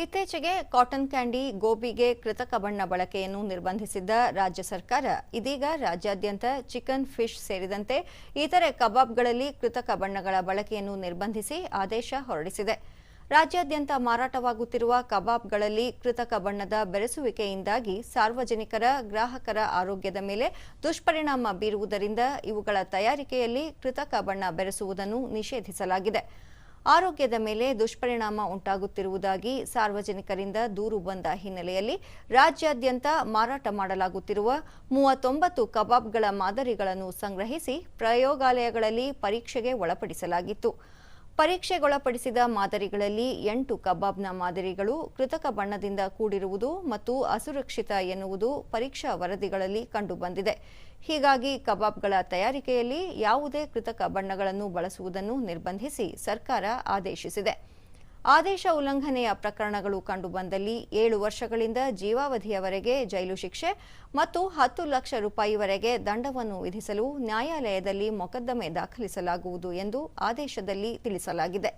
ಇತ್ತೀಚೆಗೆ cotton candy ಗೋಬಿಗೆ ಕೃತಕ ಬಣ್ಣ ಬಳಕೆಯನ್ನು ನಿರ್ಬಂಧಿಸಿದ್ದ ರಾಜ್ಯ ಸರ್ಕಾರ, ಇದೀಗ ರಾಜ್ಯಾದ್ಯಂತ ಚಿಕನ್ ಫಿಶ್ ಸೇರಿದಂತೆ ಇತರೆ ಕಬಾಬ್ಗಳಲ್ಲಿ ಕೃತಕ ಬಣ್ಣಗಳ ಬಳಕೆಯನ್ನು ನಿರ್ಬಂಧಿಸಿ ಆದೇಶ ಹೊರಡಿಸಿದೆ. ರಾಜ್ಯಾದ್ಯಂತ ಮಾರಾಟವಾಗುತ್ತಿರುವ ಕಬಾಬ್ಗಳಲ್ಲಿ ಕೃತಕ ಬಣ್ಣದ ಬೆರೆಸುವಿಕೆಯಿಂದಾಗಿ ಸಾರ್ವಜನಿಕರ, ಗ್ರಾಹಕರ ಆರೋಗ್ಯದ ಮೇಲೆ ದುಷ್ಪರಿಣಾಮ ಬೀರುವುದರಿಂದ ಇವುಗಳ ತಯಾರಿಕೆಯಲ್ಲಿ ಕೃತಕ ಬಣ್ಣ ಬೆರೆಸುವುದನ್ನು ನಿಷೇಧಿಸಲಾಗಿದೆ. ಆರೋಗ್ಯದ ಮೇಲೆ ದುಷ್ಪರಿಣಾಮ ಉಂಟಾಗುತ್ತಿರುವುದಾಗಿ ಸಾರ್ವಜನಿಕರಿಂದ ದೂರು ಬಂದ ಹಿನ್ನೆಲೆಯಲ್ಲಿ ರಾಜ್ಯಾದ್ಯಂತ ಮಾರಾಟ ಮಾಡಲಾಗುತ್ತಿರುವ ಮೂವತ್ತೊಂಬತ್ತು ಕಬಾಬ್ಗಳ ಮಾದರಿಗಳನ್ನು ಸಂಗ್ರಹಿಸಿ ಪ್ರಯೋಗಾಲಯಗಳಲ್ಲಿ ಪರೀಕ್ಷೆಗೆ ಒಳಪಡಿಸಲಾಗಿತ್ತು. ಪರೀಕ್ಷೆಗೊಳಪಡಿಸಿದ ಮಾದರಿಗಳಲ್ಲಿ ಎಂಟು ಕಬಾಬ್ನ ಮಾದರಿಗಳು ಕೃತಕ ಬಣ್ಣದಿಂದ ಕೂಡಿರುವುದು ಮತ್ತು ಅಸುರಕ್ಷಿತ ಎನ್ನುವುದು ಪರೀಕ್ಷಾ ವರದಿಗಳಲ್ಲಿ ಕಂಡುಬಂದಿದೆ. ಹೀಗಾಗಿ ಕಬಾಬ್ಗಳ ತಯಾರಿಕೆಯಲ್ಲಿ ಯಾವುದೇ ಕೃತಕ ಬಣ್ಣಗಳನ್ನು ಬಳಸುವುದನ್ನು ನಿರ್ಬಂಧಿಸಿ ಸರ್ಕಾರ ಆದೇಶಿಸಿದೆ. ಆದೇಶ ಉಲ್ಲಂಘನೆಯ ಪ್ರಕರಣಗಳು ಕಂಡುಬಂದಲ್ಲಿ ಏಳು ವರ್ಷಗಳಿಂದ ಜೀವಾವಧಿಯವರೆಗೆ ಜೈಲು ಶಿಕ್ಷೆ ಮತ್ತು ಹತ್ತು ಲಕ್ಷ ರೂಪಾಯಿವರೆಗೆ ದಂಡವನ್ನು ವಿಧಿಸಲು ನ್ಯಾಯಾಲಯದಲ್ಲಿ ಮೊಕದ್ದಮೆ ದಾಖಲಿಸಲಾಗುವುದು ಎಂದು ಆದೇಶದಲ್ಲಿ ತಿಳಿಸಲಾಗಿದೆ.